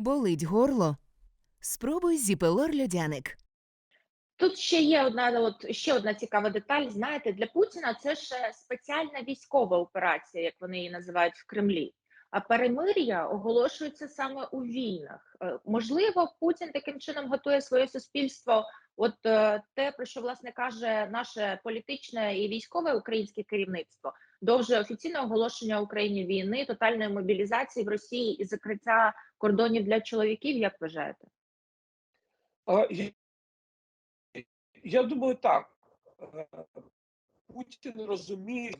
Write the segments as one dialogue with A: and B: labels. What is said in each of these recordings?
A: Болить горло? Спробуй зіпелор льодяник.
B: Тут ще є одна, от ще одна цікава деталь. Знаєте, для Путіна це ж спеціальна військова операція, як вони її називають в Кремлі. А перемир'я оголошується саме у війнах. Е, Можливо, Путін таким чином готує своє суспільство. От е, те, про що власне каже наше політичне і військове українське керівництво, до вже офіційного оголошення Україні війни, тотальної мобілізації в Росії і закриття кордонів для чоловіків. Як вважаєте?
C: А, я, я думаю, так. Е, Путін розуміє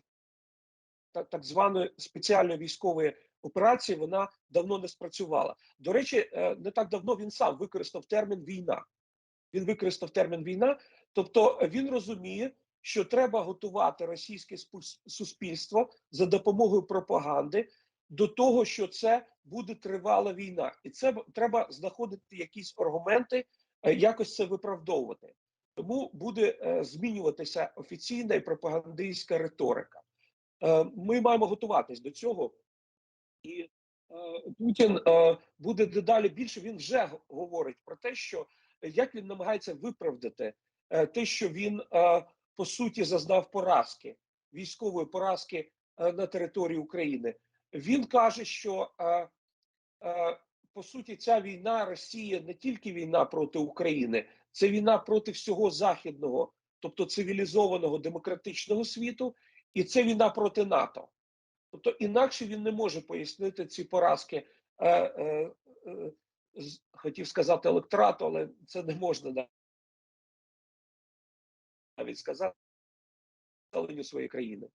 C: так, так званої спеціальної військової операції, вона давно не спрацювала. До речі, е, не так давно він сам використав термін війна. Він використав термін війна, тобто він розуміє, що треба готувати російське суспільство за допомогою пропаганди до того, що це буде тривала війна, і це треба знаходити якісь аргументи, е, якось це виправдовувати. Тому буде е, змінюватися офіційна і пропагандистська риторика. Е, Ми маємо готуватись до цього, і Путін буде дедалі більше. Він вже говорить про те, що як він намагається виправдати те, що він по суті зазнав поразки, військової поразки е, на території України. Він каже, що е, е, по суті ця війна Росія не тільки війна проти України, це війна проти всього західного, тобто цивілізованого демократичного світу, і це війна проти НАТО. Тобто інакше він не може пояснити ці поразки. Хотів сказати електорату, але це не можна на- навіть сказати населенню своєї країни.